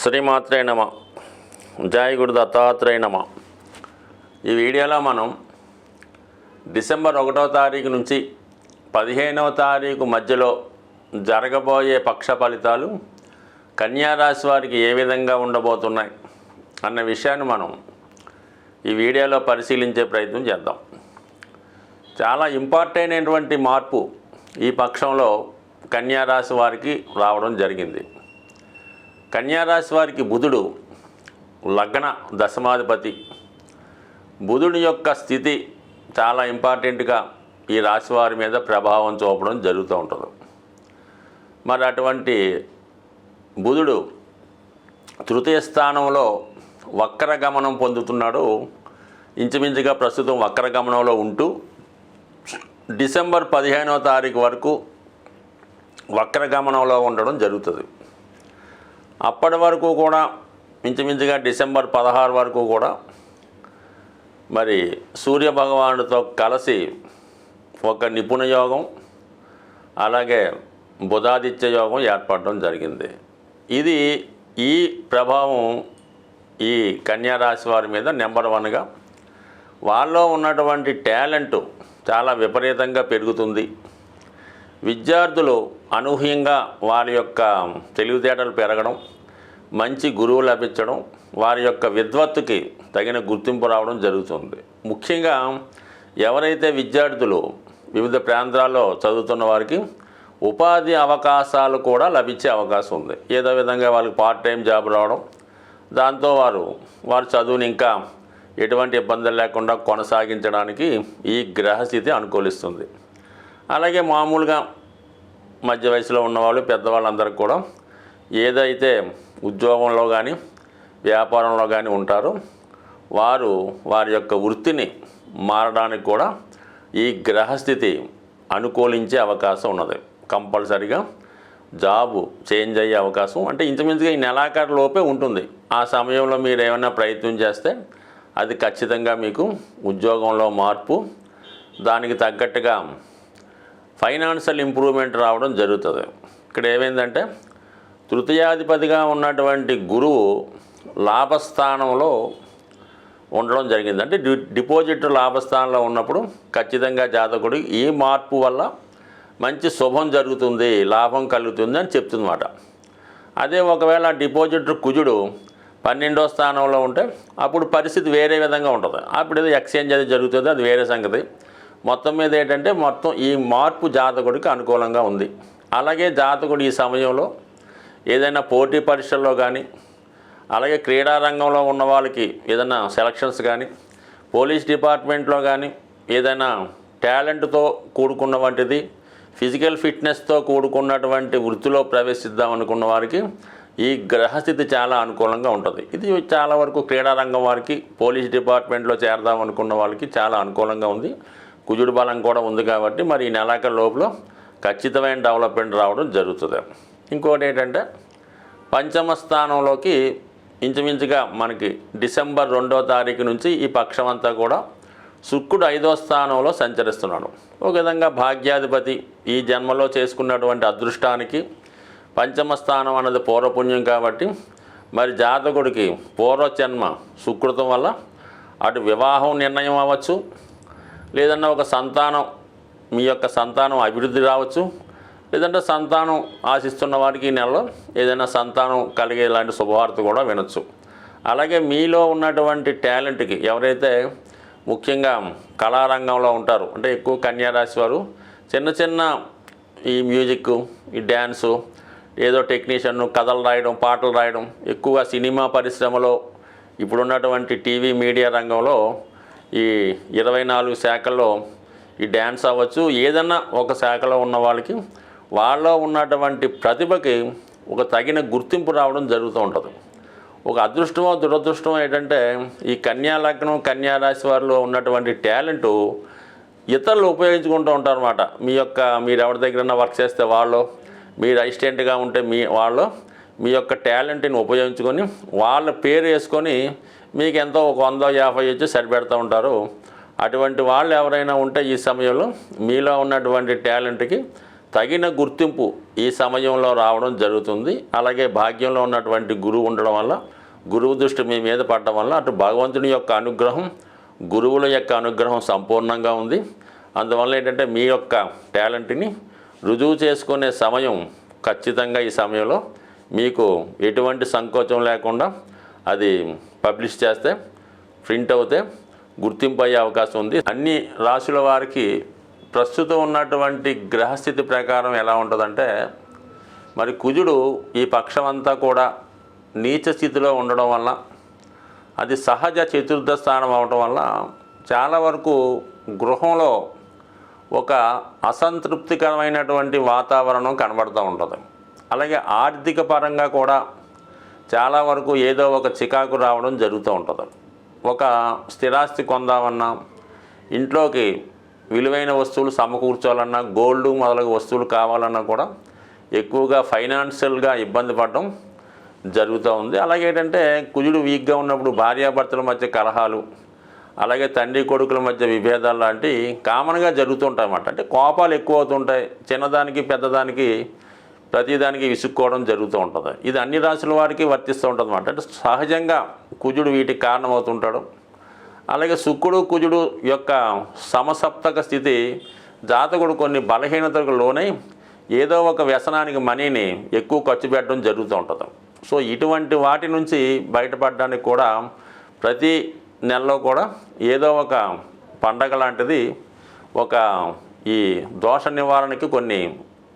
శ్రీమాత్రే నమ. జయ గురు దత్తాత్రేయ నమ. ఈ వీడియోలో మనం డిసెంబర్ ఒకటో తారీఖు నుంచి పదిహేనవ తారీఖు మధ్యలో జరగబోయే పక్ష ఫలితాలు కన్యారాశి వారికి ఏ విధంగా ఉండబోతున్నాయి అన్న విషయాన్ని మనం ఈ వీడియోలో పరిశీలించే ప్రయత్నం చేద్దాం. చాలా ఇంపార్టెంట్ అయినటువంటి మార్పు ఈ పక్షంలో కన్యారాశి వారికి రావడం జరిగింది. కన్యారాశి వారికి బుధుడు లగ్న దశమాధిపతి. బుధుడి యొక్క స్థితి చాలా ఇంపార్టెంట్గా ఈ రాశి వారి మీద ప్రభావం చూపడం జరుగుతూ ఉంటుంది. మరి అటువంటి బుధుడు తృతీయ స్థానంలో వక్రగమనం పొందుతున్నాడు. ఇంచుమించుగా ప్రస్తుతం వక్రగమనంలో ఉంటూ డిసెంబర్ పదిహేనవ తారీఖు వరకు వక్రగమనంలో ఉండడం జరుగుతుంది. అప్పటి వరకు కూడా ఇంచుమించుగా డిసెంబర్ పదహారు వరకు కూడా మరి సూర్యభగవానుడితో కలిసి ఒక నిపుణ యోగం అలాగే బుధాదిత్య యోగం ఏర్పడడం జరిగింది. ఇది ఈ ప్రభావం ఈ కన్యారాశి వారి మీద నెంబర్ వన్గా వాళ్ళలో ఉన్నటువంటి టాలెంట్ చాలా విపరీతంగా పెరుగుతుంది. విద్యార్థులు అనూహ్యంగా వారి యొక్క తెలివితేటలు పెరగడం మంచి గురువు లభించడం వారి యొక్క విద్వత్తుకి తగిన గుర్తింపు రావడం జరుగుతుంది. ముఖ్యంగా ఎవరైతే విద్యార్థులు వివిధ ప్రాంతాల్లో చదువుతున్న వారికి ఉపాధి అవకాశాలు కూడా లభించే అవకాశం ఉంది. ఏదో విధంగా వాళ్ళకి పార్ట్ టైం జాబ్ రావడం దాంతో వారు వారి చదువుని ఇంకా ఎటువంటి ఇబ్బందులు లేకుండా కొనసాగించడానికి ఈ గ్రహస్థితి అనుకూలిస్తుంది. అలాగే మామూలుగా మధ్య వయసులో ఉన్నవాళ్ళు పెద్దవాళ్ళందరికీ కూడా ఏదైతే ఉద్యోగంలో కానీ వ్యాపారంలో కానీ ఉంటారో వారు వారి యొక్క వృత్తిని మారడానికి కూడా ఈ గ్రహస్థితి అనుకూలించే అవకాశం ఉన్నది. కంపల్సరిగా జాబు చేంజ్ అయ్యే అవకాశం. అంటే ఇంచుమించుగా ఈ నెలాఖరు లోపే ఉంటుంది. ఆ సమయంలో మీరు ఏమైనా ప్రయత్నం చేస్తే అది ఖచ్చితంగా మీకు ఉద్యోగంలో మార్పు దానికి తగ్గట్టుగా ఫైనాన్షియల్ ఇంప్రూవ్మెంట్ రావడం జరుగుతుంది. ఇక్కడ ఏమైందంటే తృతీయాధిపతిగా ఉన్నటువంటి గురువు లాభస్థానంలో ఉండడం జరిగింది. అంటే డి డిపాజిట్ లాభస్థానంలో ఉన్నప్పుడు ఖచ్చితంగా జాతకుడు ఈ మార్పు వల్ల మంచి శుభం జరుగుతుంది లాభం కలుగుతుంది అని చెప్తుందన్నమాట. అదే ఒకవేళ డిపాజిట్ కుజుడు పన్నెండో స్థానంలో ఉంటే అప్పుడు పరిస్థితి వేరే విధంగా ఉంటుంది. అప్పుడు ఏదో ఎక్స్చేంజ్ అది జరుగుతుంది అది వేరే సంగతి. మొత్తం మీద ఏంటంటే మొత్తం ఈ మార్పు జాతకుడికి అనుకూలంగా ఉంది. అలాగే జాతకుడు ఈ సమయంలో ఏదైనా పోటీ పరీక్షల్లో కానీ అలాగే క్రీడా రంగంలో ఉన్న వాళ్ళకి ఏదైనా సెలక్షన్స్ కానీ పోలీస్ డిపార్ట్మెంట్లో కానీ ఏదైనా టాలెంట్తో కూడుకున్న వంటిది ఫిజికల్ ఫిట్నెస్తో కూడుకున్నటువంటి వృత్తిలో ప్రవేశిద్దాం అనుకున్న వారికి ఈ గ్రహస్థితి చాలా అనుకూలంగా ఉంటుంది. ఇది చాలా వరకు క్రీడారంగం వారికి పోలీస్ డిపార్ట్మెంట్లో చేరదాం అనుకున్న వాళ్ళకి చాలా అనుకూలంగా ఉంది. కుజుడు బలం కూడా ఉంది కాబట్టి మరి ఈ నెలాఖరు లోపల ఖచ్చితమైన డెవలప్మెంట్ రావడం జరుగుతుంది. ఇంకోటి ఏంటంటే పంచమ స్థానంలోకి ఇంచుమించుగా మనకి డిసెంబర్ రెండో తారీఖు నుంచి ఈ పక్షం అంతా కూడా శుక్రుడు ఐదో స్థానంలో సంచరిస్తున్నాడు. ఒక విధంగా భాగ్యాధిపతి ఈ జన్మలో చేసుకున్నటువంటి అదృష్టానికి పంచమ స్థానం అన్నది పూర్వపుణ్యం కాబట్టి మరి జాతకుడికి పూర్వజన్మ సుకృతం వల్ల అటు వివాహం నిర్ణయం అవ్వచ్చు లేదన్నా ఒక సంతానం మీ యొక్క సంతానం అభివృద్ధి రావచ్చు లేదంటే సంతానం ఆశిస్తున్న వారికి ఈ నెలలో ఏదైనా సంతానం కలిగే ఇలాంటి శుభవార్త కూడా వినొచ్చు. అలాగే మీలో ఉన్నటువంటి టాలెంట్కి ఎవరైతే ముఖ్యంగా కళారంగంలో ఉంటారు అంటే ఎక్కువ కన్యారాశి వారు చిన్న చిన్న ఈ మ్యూజిక్ ఈ డ్యాన్సు ఏదో టెక్నీషియన్ కథలు రాయడం పాటలు రాయడం ఎక్కువగా సినిమా పరిశ్రమలో ఇప్పుడున్నటువంటి టీవీ మీడియా రంగంలో ఈ ఇరవై నాలుగు శాఖల్లో ఈ డ్యాన్స్ అవ్వచ్చు. ఏదన్నా ఒక శాఖలో ఉన్న వాళ్ళకి వాళ్ళలో ఉన్నటువంటి ప్రతిభకి ఒక తగిన గుర్తింపు రావడం జరుగుతూ ఉంటుంది. ఒక అదృష్టమో దురదృష్టమో ఏంటంటే ఈ కన్యా లగ్నం కన్యా రాశి వారిలో ఉన్నటువంటి టాలెంటు ఇతరులు ఉపయోగించుకుంటూ ఉంటారన్నమాట. మీ యొక్క మీరు ఎవరి దగ్గరన్నా వర్క్ చేస్తే వాళ్ళు మీరు అసిస్టెంట్గా ఉంటే మీ వాళ్ళు మీ యొక్క టాలెంట్ని ఉపయోగించుకొని వాళ్ళ పేరు వేసుకొని మీకు ఎంతో ఒక వంద యాభై వచ్చి సరిపెడతా ఉంటారు. అటువంటి వాళ్ళు ఎవరైనా ఉంటే ఈ సమయంలో మీలో ఉన్నటువంటి టాలెంట్కి తగిన గుర్తింపు ఈ సమయంలో రావడం జరుగుతుంది. అలాగే భాగ్యంలో ఉన్నటువంటి గురువు ఉండడం వల్ల గురువు దృష్టి మీ మీద పడడం వల్ల అటు భగవంతుని యొక్క అనుగ్రహం గురువుల యొక్క అనుగ్రహం సంపూర్ణంగా ఉంది. అందువల్ల ఏంటంటే మీ యొక్క టాలెంట్ని రుజువు చేసుకునే సమయం ఖచ్చితంగా ఈ సమయంలో మీకు ఎటువంటి సంకోచం లేకుండా అది పబ్లిష్ చేస్తే ప్రింట్ అవుతే గుర్తింపు అయ్యే అవకాశం ఉంది. అన్ని రాశుల వారికి ప్రస్తుతం ఉన్నటువంటి గ్రహస్థితి ప్రకారం ఎలా ఉంటుందంటే మరి కుజుడు ఈ పక్షం అంతా కూడా నీచ స్థితిలో ఉండడం వల్ల అది సహజ చతుర్థ స్థానం అవడం వల్ల చాలా వరకు గృహంలో ఒక అసంతృప్తికరమైనటువంటి వాతావరణం కనబడుతూ ఉంటుంది. అలాగే ఆర్థిక పరంగా కూడా చాలా వరకు ఏదో ఒక చికాకు రావడం జరుగుతూ ఉంటుంది. ఒక స్థిరాస్తి కొందామన్నా ఇంట్లోకి విలువైన వస్తువులు సమకూర్చాలన్నా గోల్డ్ మొదలగు వస్తువులు కావాలన్నా కూడా ఎక్కువగా ఫైనాన్షియల్గా ఇబ్బంది పడడం జరుగుతూ ఉంది. అలాగే ఏంటంటే కుజుడు వీక్గా ఉన్నప్పుడు భార్యాభర్తల మధ్య కలహాలు అలాగే తండ్రి కొడుకుల మధ్య విభేదాలు లాంటివి కామన్గా జరుగుతుంటాయన్నమాట అంటే కోపాలు ఎక్కువ అవుతుంటాయి చిన్నదానికి పెద్దదానికి ప్రతిదానికి విసుక్కోవడం జరుగుతూ ఉంటుంది. ఇది అన్ని రాశుల వారికి వర్తిస్తూ ఉంటుంది అన్నమాట అంటే సహజంగా కుజుడు వీటికి కారణమవుతుంటాడు. అలాగే శుక్రుడు కుజుడు యొక్క సమసప్తక స్థితి జాతకుడు కొన్ని బలహీనతలకు లోనై ఏదో ఒక వ్యసనానికి మనీని ఎక్కువ ఖర్చు పెట్టడం జరుగుతూ ఉంటుంది. సో ఇటువంటి వాటి నుంచి బయటపడడానికి కూడా ప్రతి నెలలో కూడా ఏదో ఒక పండగ లాంటిది ఒక ఈ దోష నివారణకి కొన్ని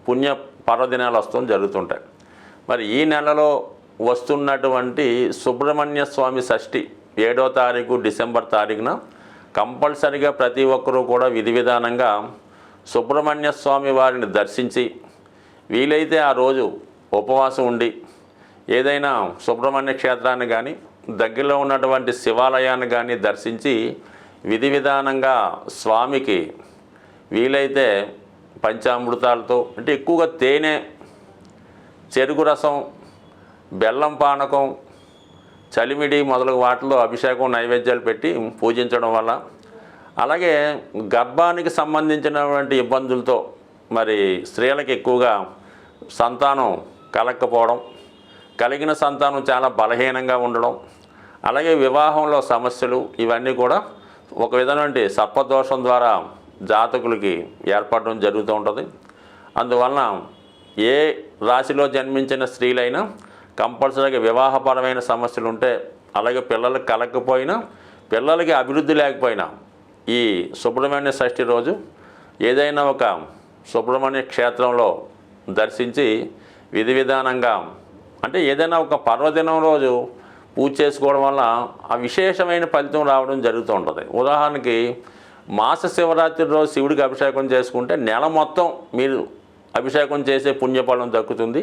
పుణ్య పర్వదినాలు వస్తూ జరుగుతుంటాయి. మరి ఈ నెలలో వస్తున్నటువంటి సుబ్రహ్మణ్య స్వామి షష్ఠి ఏడో తారీఖు డిసెంబర్ తారీఖున కంపల్సరిగా ప్రతి ఒక్కరూ కూడా విధి విధానంగా సుబ్రహ్మణ్య స్వామి వారిని దర్శించి వీలైతే ఆ రోజు ఉపవాసం ఉండి ఏదైనా సుబ్రహ్మణ్య క్షేత్రాన్ని కానీ దగ్గరలో ఉన్నటువంటి శివాలయాన్ని కానీ దర్శించి విధి విధానంగా స్వామికి వీలైతే పంచామృతాలతో అంటే ఎక్కువగా తేనె చెరుకు రసం బెల్లం పానకం చలిమిడి మొదలగు వాటిలో అభిషేకం నైవేద్యాలు పెట్టి పూజించడం వల్ల. అలాగే గర్భానికి సంబంధించినటువంటి ఇబ్బందులతో మరి స్త్రీలకు ఎక్కువగా సంతానం కలగకపోవడం కలిగిన సంతానం చాలా బలహీనంగా ఉండడం అలాగే వివాహంలో సమస్యలు ఇవన్నీ కూడా ఒక విధమైన సర్పదోషం ద్వారా జాతకులకి ఏర్పడడం జరుగుతూ ఉంటుంది. అందువలన ఏ రాశిలో జన్మించిన స్త్రీలైనా కంపల్సరీగా వివాహపరమైన సమస్యలు ఉంటే అలాగే పిల్లలకు కలగకపోయినా పిల్లలకి అభివృద్ధి లేకపోయినా ఈ సుబ్రహ్మణ్య షష్ఠి రోజు ఏదైనా ఒక సుబ్రహ్మణ్య క్షేత్రంలో దర్శించి విధి విధానంగా అంటే ఏదైనా ఒక పర్వదినం రోజు పూజ చేసుకోవడం వల్ల ఆ విశేషమైన ఫలితం రావడం జరుగుతూ ఉంటుంది. ఉదాహరణకి మాస శివరాత్రి రోజు శివుడికి అభిషేకం చేసుకుంటే నెల మొత్తం మీరు అభిషేకం చేసే పుణ్యఫలం దక్కుతుంది.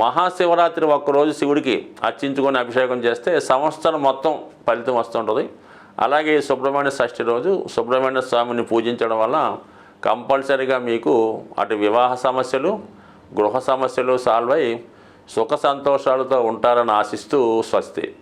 మహాశివరాత్రి ఒక్కరోజు శివుడికి అర్చించుకొని అభిషేకం చేస్తే సంవత్సరం మొత్తం ఫలితం వస్తుంటుంది. అలాగే సుబ్రహ్మణ్య షష్ఠి రోజు సుబ్రహ్మణ్య స్వామిని పూజించడం వల్ల కంపల్సరీగా మీకు అటు వివాహ సమస్యలు గృహ సమస్యలు సాల్వ్ అయి సుఖ సంతోషాలతో ఉంటారని ఆశిస్తూ స్వస్తి.